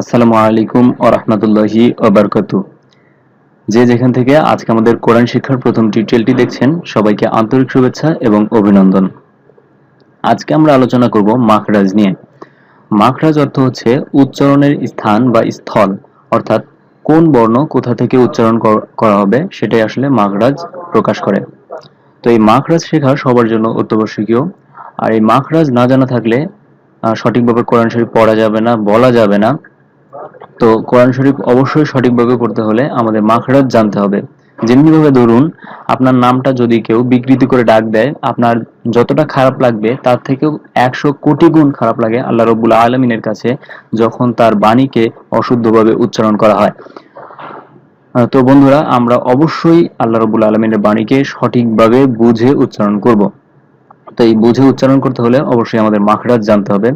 আসসালামু আলাইকুম ও রহমতুল্লাহি ওবরকাতু যে যেখান থেকে আজকে আমাদের কোরআন শিক্ষার প্রথম টিউটোরিয়ালটি দেখছেন, সবাইকে আন্তরিক শুভেচ্ছা এবং অভিনন্দন। আজকে আমরা আলোচনা করব মাখরাজ নিয়ে। মাখরাজ অর্থ হচ্ছে উচ্চারণের স্থান বা স্থল, অর্থাৎ কোন বর্ণ কোথা থেকে উচ্চারণ করা হবে সেটাই আসলে মাখরাজ প্রকাশ করে। তো এই মাখরাজ শেখা সবার জন্য অত্যাবশ্যকীয়। আর এই মাখরাজ না জানা থাকলে সঠিকভাবে কোরআন শরীফ পড়া যাবে না, বলা যাবে না। তো কোরআন শরীফ অবশ্যই সঠিকভাবে পড়তে হলে আমাদের মাখরাজ জানতে হবে। যেমনি ভাবে ধরুন, আপনার নামটা যদি কেউ বিকৃতি করে ডাক দেয়, আপনার যতটা খারাপ লাগবে, তার থেকেও একশো কোটি গুণ খারাপ লাগে আল্লাহ রবুল্লা আলমিনের কাছে যখন তার বাণীকে অশুদ্ধভাবে উচ্চারণ করা হয়। তো বন্ধুরা, আমরা অবশ্যই আল্লাহ রবুল্লা আলমিনের বাণীকে সঠিকভাবে বুঝে উচ্চারণ করব। তো এই বুঝে উচ্চারণ করতে হলে অবশ্যই আমাদের মাখরাজ জানতে হবে।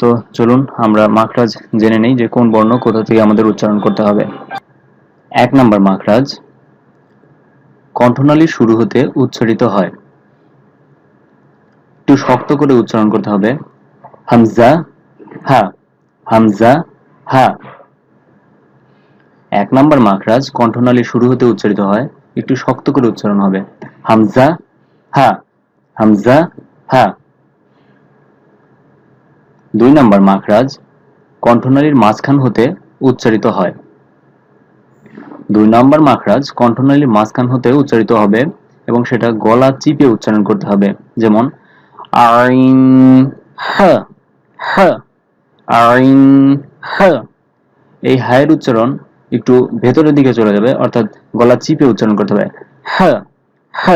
তো চলুন, আমরা মাখরাজ জেনে নেই যে কোন বর্ণ কোথা থেকে আমাদের উচ্চারণ করতে হবে। এক নম্বর মাখরাজ, কণ্ঠনালী শুরু হতে উচ্চারিত হয়। একটু শক্ত করে উচ্চারণ করতে হবে। হামজা, হা হামজা, হা। এক নম্বর মাখরাজ, কণ্ঠনালী শুরু হতে উচ্চারিত হয়। একটু শক্ত করে উচ্চারণ হবে। হামজা, হা হামজা, হা। দুই নম্বর মাখরাজ কণ্ঠনালীর মাঝখান হতে উচ্চারিত হয়। দুই নম্বর মাখরাজ কণ্ঠনালীর মাঝখান হতে উচ্চারিত হবে এবং সেটা গলা চিপে উচ্চারণ করতে হবে। যেমন, আইন হ হ এই হায়ের উচ্চারণ একটু ভেতরের দিকে চলে যাবে, অর্থাৎ গলা চিপে উচ্চারণ করতে হবে। হ হ।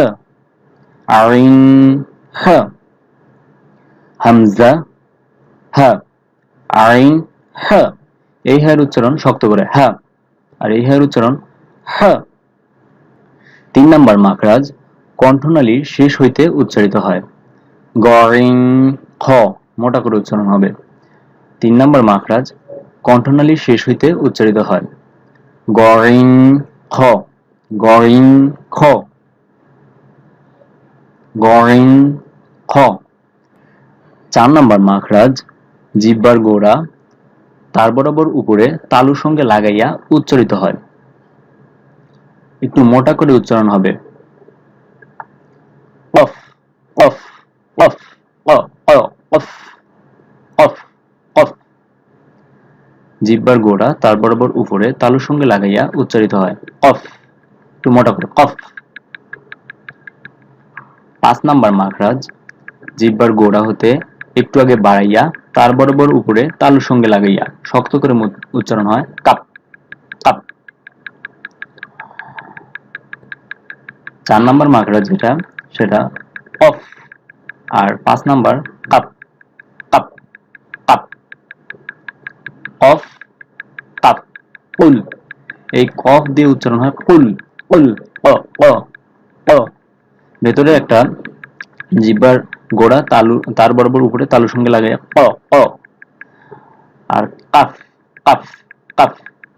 হামজা হা, আইন, হা। এই হায়ের উচ্চারণ শক্ত করে, হা। আর এই হায়ের উচ্চারণ হা। তিন নাম্বার মাখরাজ কণ্ঠনালীর শেষ হইতে উচ্চারিত হয়। গরিং খ, মোটা করে উচ্চারণ হবে। তিন নাম্বার মাখরাজ কণ্ঠনালীর শেষ হইতে উচ্চারিত হয়। গরিং খ। গরিং খ। গরিং খ। চার নাম্বার মাখরাজ জিব্বার গোড়া, তার বরাবর উপরে তালুর সঙ্গে লাগাইয়া উচ্চারিত হয়। একটু মোটা করে উচ্চারণ হবে। জিব্বার গোড়া, তার বরাবর উপরে তালুর সঙ্গে লাগাইয়া উচ্চারিত হয়। অফ, একটু মোটা করে, অফ। পাঁচ নাম্বার মাখরাজ, জিব্বার গোড়া হতে একটু আগে বাড়াইয়া তার বরাবর উপরে তালুর সঙ্গে লাগাইয়া শক্ত করে উচ্চারণ হয় কাপ কাপ চার নাম্বার মাকড়া যেটা, সেটা অফ। আর পাঁচ number cup cup cup off cup cool এই কফ দিয়ে উচ্চারণ হয় কুল কুল অ অ অ ভেতরে একটা জিব্বার গোড়া তালু, তার বরাবর উপরে তালুর সঙ্গে লাগাই প প। আর কাফ কাফ কাফ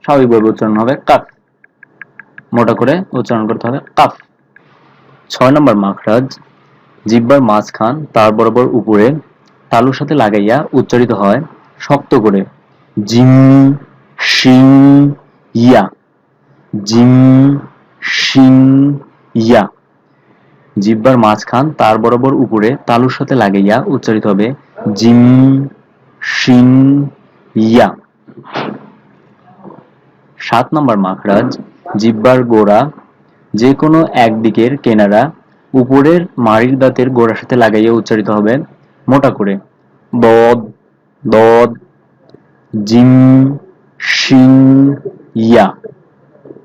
স্বাভাবিকভাবে উচ্চারণ হবে কাফ। মোটা করে উচ্চারণ করতে হবে কাফ। ছয় নম্বর মাখরাজ, জিব্বার মাঝখান তার বরাবর উপরে তালুর সাথে লাগাইয়া উচ্চারিত হয় শক্ত করে। জিম শিং, ইয়া। জিম শিং, ইয়া। জিব্বার মাঝখান তার বরাবর উপরে তালুর সাথে লাগাইয়া উচ্চারিত হবে জিম, শিন, ইয়া। সাত নম্বর মাখরাজ, জিব্বার গোড়া, যে কোনো একদিকের কেনারা উপরের মাড়ির দাঁতের গোড়ার সাথে লাগাইয়া উচ্চারিত হবে মোটা করে। দদ দদ, জিম, শিন, ইয়া।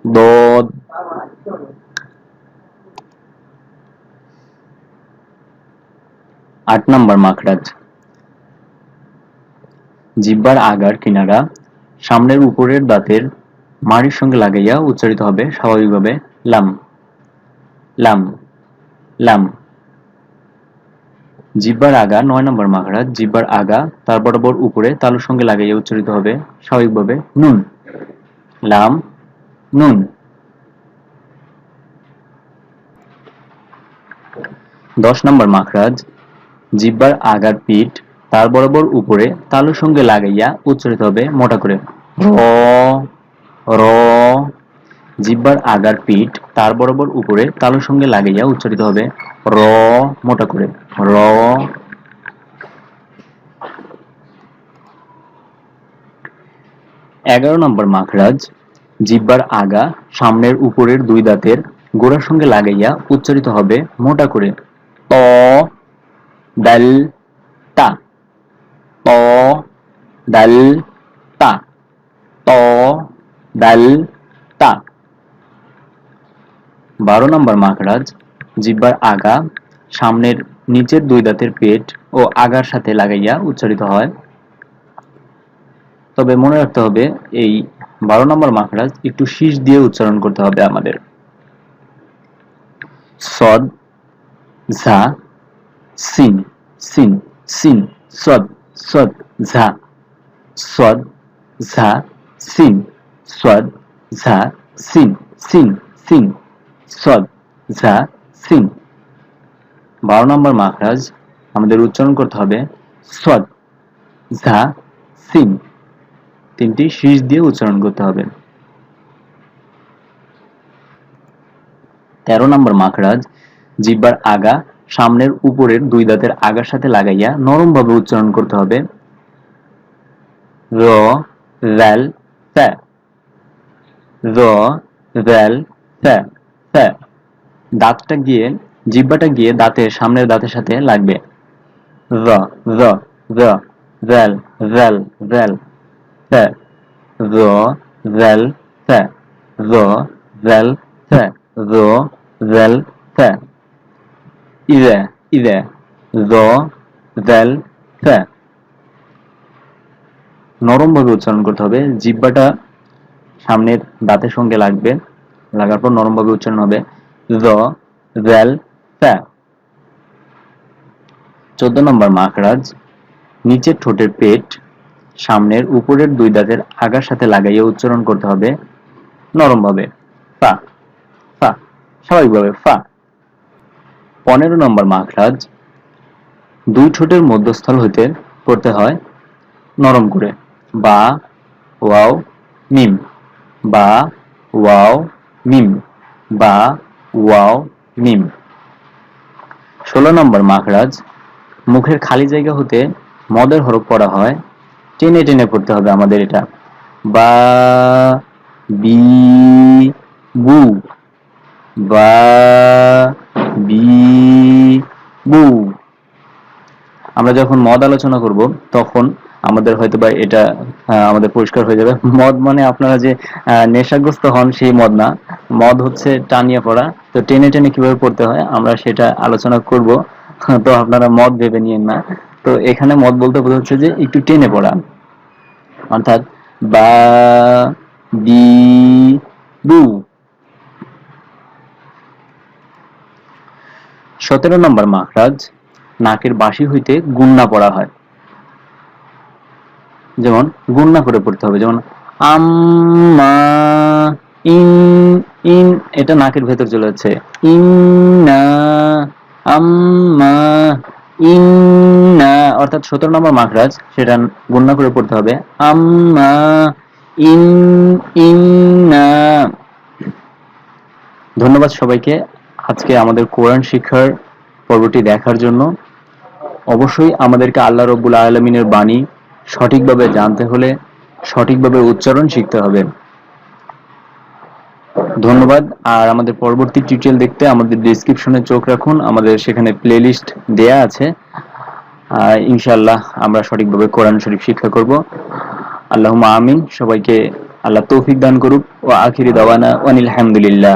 দদ আট নম্বর মাখরাজ। জিব্বার আগার কিনারা সামনের উপরের দাঁতের মাড়ির সঙ্গে লাগাইয়া উচ্চারিত হবে স্বাভাবিকভাবে লাম। লাম। লাম। জিব্বার আগা নয় নম্বর মাখরাজ। জিব্বার আগা, তার বরাবর উপরে তালুর সঙ্গে লাগাইয়া উচ্চারিত হবে স্বাভাবিকভাবে নুন। লাম। নুন। দশ নম্বর মাখরাজ। জিব্বার আগার পিঠ তার বরাবর উপরে তালুর সঙ্গে লাগাইয়া উচ্চারিত হবে মোটা করে। র জিব্বার আগার পিঠ তার বরাবর উপরে তালুর সঙ্গে লাগাইয়া উচ্চারিত হবে র, মোটা করে। র, এগারো নম্বর মাখরাজ, জিব্বার আগা সামনের উপরের দুই দাঁতের গোড়ার সঙ্গে লাগাইয়া উচ্চারিত হবে মোটা করে। দাল তা ত দাল তা বারো নম্বর মাখরাজ, জিব্বার আগা, সামনের নিচের দুই দাঁতের পেট ও আগার সাথে লাগাইয়া উচ্চারিত হয়। তবে মনে রাখতে হবে, এই বারো নম্বর মাখরাজ একটু শীষ দিয়ে উচ্চারণ করতে হবে আমাদের। সদ, ঝা, সিন। সিন সিন, সদ সদ, ঝা। সদ, ঝা, সিন। সদ, ঝা, সিন সিন সিন। সদ, ঝা, সিন। বারো নম্বর মাখরাজ, আমাদের উচ্চারণ করতে হবে সদ, ঝা, সিন। তিনটি শীষ দিয়ে উচ্চারণ করতে হবে। তেরো নম্বর মাখরাজ, জিব্বার আগা সামনের উপরের দুই দাঁতের আগার সাথে লাগাইয়া নরমভাবে উচ্চারণ করতে হবে। র ভ্যাল ফ্যা র ভ্যাল ফ্যা ফ্যা দাঁতটা গিয়ে, জিব্বাটা গিয়ে দাঁতের সামনের দাঁতের সাথে লাগবে। র র র ভ্যাল ভ্যাল ভ্যাল ফ্যা র ভ্যাল ফ্যা র ভ্যাল ফ্যা র ভ্যাল ফ্যা ইদে ইদে র ভ্যাল ফ্যা নরমভাবে উচ্চারণ করতে হবে। জিব্বাটা সামনের দাঁতের সঙ্গে লাগবে। লাগার পর নরমভাবে উচ্চারণ হবে। চোদ্দ নম্বর মাখরাজ, নিচের ঠোঁটের পেট সামনের উপরের দুই দাঁতের আগার সাথে লাগাইয়ে উচ্চারণ করতে হবে। নরমভাবে, ফা ফা, স্বাভাবিকভাবে, ফা। পনেরো নম্বর মাখরাজ দুই ঠোঁটের মধ্যস্থল হইতে পড়তে হয় নরম করে। বা, ওয়াও, মিম। বা, ওয়াও, মিম। বা, ওয়াও, মিম। ষোলো নম্বর মাখরাজ মুখের খালি জায়গা হতে মদের হরফ পড়া হয়। টেনে টেনে পড়তে হবে আমাদের এটা। বা, বি বু বা বি, বু। আমরা যখন মদ আলোচনা করব, তখন আমাদের হয়তো বা এটা আমাদের পরিষ্কার হয়ে যাবে। মদ মানে আপনারা যে নেশাগ্রস্ত হন সেই মদ না। মদ হচ্ছে টানিয়ে পড়া। তো টেনে টেনে কীভাবে পড়তে হয়, আমরা সেটা আলোচনা করব। তো আপনারা মদ ভেবে নিয়েন না। তো এখানে মদ বলতে বোঝাচ্ছে যে একটু টেনে পড়া। অর্থাৎ বা, বি, বু। সতেরো নম্বর মাখরাজ নাকের বাসি হইতে গুন্না পড়া হয়। যেমন গুন্না করে পড়তে হবে, যেমন আম্মা ইন ইন, এটা নাকের ভেতর চলে যাচ্ছে। আম্মা ইন্না, অর্থাৎ সতেরো নম্বর মাখরাজ সেটা গুন্না করে পড়তে হবে। আম্মা ইন, ইন্না। ধন্যবাদ সবাইকে। আজকে আমাদের কোরআন শিক্ষার পর্বটি দেখার জন্য অবশ্যই আমাদেরকে আল্লাহ রব্বুল আলমিনের বাণী সঠিকভাবে জানতে হলে সঠিকভাবে উচ্চারণ শিখতে হবে। ধন্যবাদ। আর আমাদের পরবর্তী টিউটোরিয়াল দেখতে আমাদের ডিসক্রিপশনে চোখ রাখুন। আমাদের সেখানে প্লেলিস্ট দেয়া আছে। ইনশাআল্লাহ আমরা সঠিকভাবে কোরআন শরীফ শিক্ষা করব। আল্লাহ আমিন। সবাইকে আল্লাহ তৌফিক দান করুক। ও আখিরি দাওয়ানা ওয়ানিল হামদুলিল্লাহ।